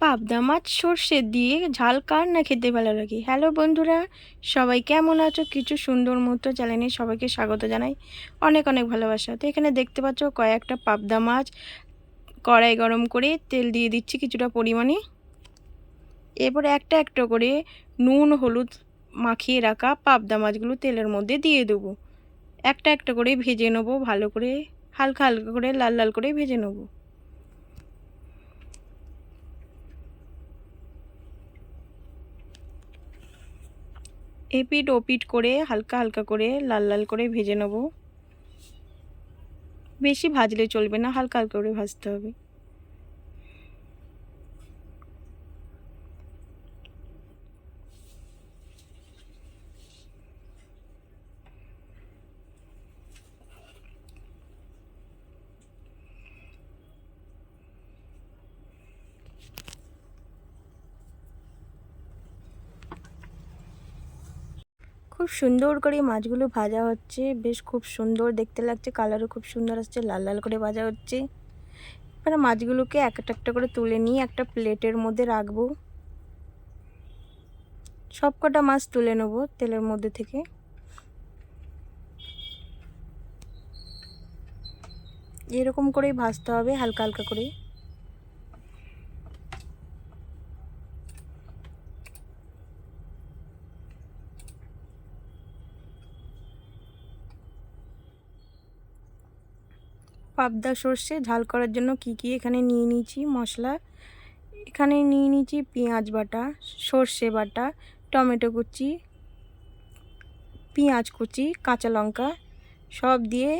পাবদা মাছ সর্ষে দিয়ে ঝাল কার না খেতে ভালো লাগে? হ্যালো বন্ধুরা, সবাই কেমন আছো? কিছু সুন্দর মতো চ্যানেলে সবাইকে স্বাগত জানাই। অনেক অনেক ভালোবাসা। তো এখানে দেখতে পাচ্ছ কয়েকটা পাবদা মাছ। কড়াই গরম করে তেল দিয়ে দিচ্ছি কিছুটা পরিমাণে। এরপর একটা একটা করে নুন, হলুদ মাখিয়ে রাখা পাবদা মাছগুলো তেলের মধ্যে দিয়ে দেবো। একটা একটা করে ভেজে নেব, ভালো করে, হালকা হালকা করে, লাল লাল করে ভেজে নেব। এপিট ওপিট করে হালকা হালকা করে লাল লাল করে ভেজে নেব। বেশি ভাজলে চলবে না, হালকা হালকা করে ভাজতে হবে। খুব সুন্দর করে মাছগুলো ভাজা হচ্ছে। বেশ খুব সুন্দর দেখতে লাগছে, কালারও খুব সুন্দর আসছে, লাল লাল করে ভাজা হচ্ছে। এবার মাছগুলোকে একটা একটা করে তুলে নিয়ে একটা প্লেটের মধ্যে রাখব। সব কটা মাছ তুলে নেব তেলের মধ্যে থেকে। এরকম করেই ভাজতে হবে, হালকা হালকা করে পাবদা সর্ষে ঝাল করার জন্য কি কি এখানে নিয়ে নিয়েছি? মশলা। এখানে নিয়ে নিয়েছি পেঁয়াজ বাটা, সর্ষে বাটা, টমেটো কুচি, পেঁয়াজ কুচি, কাঁচা লঙ্কা, সব দিয়ে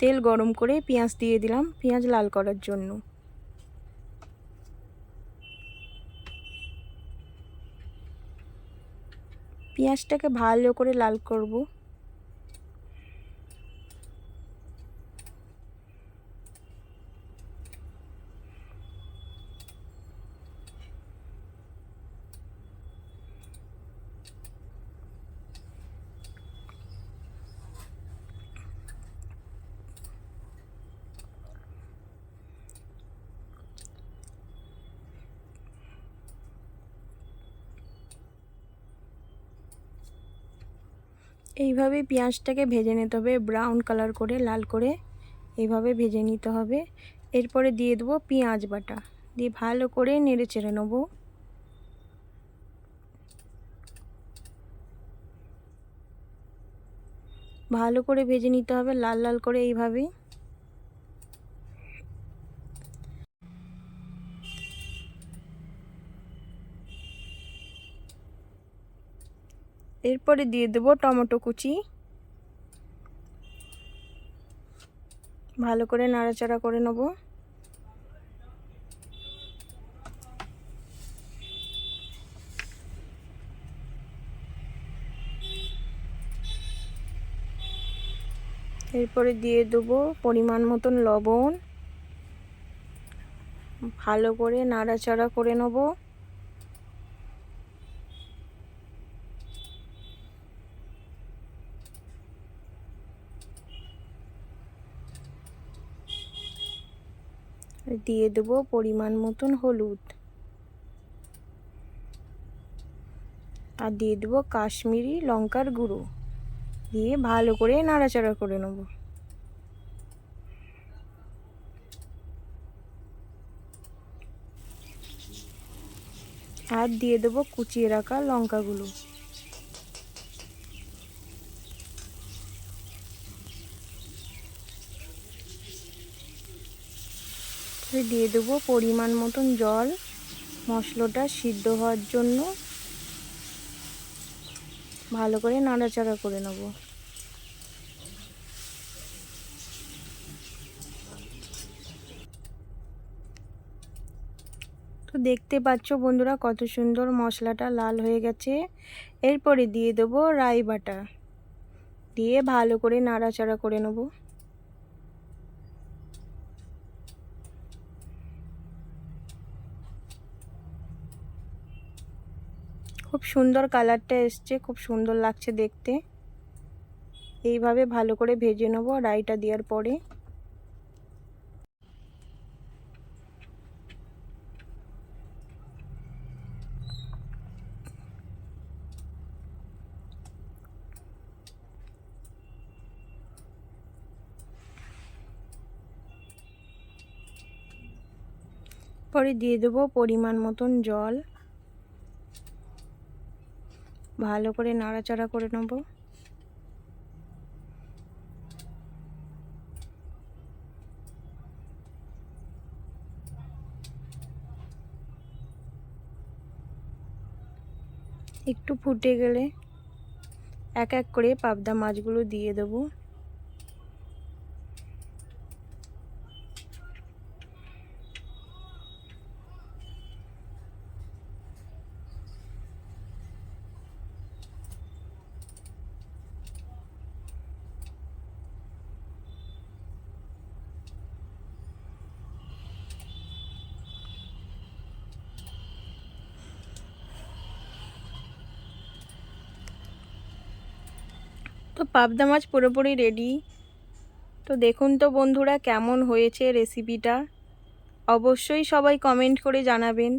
তেল গরম করে পেঁয়াজ দিয়ে দিলাম পেঁয়াজ লাল করার জন্য। পেঁয়াজটাকে ভালো করে লাল করব। এইভাবে পেঁয়াজটাকে ভেজে নিতে হবে ব্রাউন কালার করে, লাল করে। এইভাবে ভেজে নিতে হবে। এরপরে দিয়ে দেবো পেঁয়াজ বাটা। দিয়ে ভালো করে নেড়ে চেড়ে নেব। ভালো করে ভেজে নিতে হবে, লাল লাল করে এইভাবেই এরপরে দিয়ে দেবো টমেটো কুচি। ভালো করে নাড়াচাড়া করে নেব। এরপরে দিয়ে দেবো পরিমাণ মতন লবণ। ভালো করে নাড়াচাড়া করে নেব। দিয়ে দেব পরিমাণ মতন হলুদ। আর দিয়ে দেবো কাশ্মীরি লঙ্কার গুঁড়ো। দিয়ে ভালো করে নাড়াচাড়া করে নেব। আর দিয়ে দেবো কুচিয়ে রাখা লঙ্কাগুলো। দিয়ে দেবো পরিমাণ মতন জল। মশলাটা সিদ্ধ হওয়ার জন্য ভালো করে নাড়াচাড়া করে নেব। তো দেখতে পাচ্ছ বন্ধুরা কত সুন্দর মশলাটা লাল হয়ে গেছে। এরপরে দিয়ে দেবো রাই বাটা দিয়ে ভালো করে নাড়াচাড়া করে নেব। খুব সুন্দর কালারটা এসছে, খুব সুন্দর লাগছে দেখতে। এইভাবে ভালো করে ভেজে নেব রাইটা দেওয়ার পরে। পরে দিয়ে দেবো পরিমাণ মতন জল। ভালো করে নাড়াচাড়া করে নেব। একটু ফুটে গেলে এক এক করে পাবদা মাছগুলো দিয়ে দেবো। তো পাবদা মাছ পুরোপুরি রেডি তো দেখুন তো বন্ধুরা কেমন হয়েছে রেসিপিটা অবশ্যই সবাই কমেন্ট করে জানাবেন।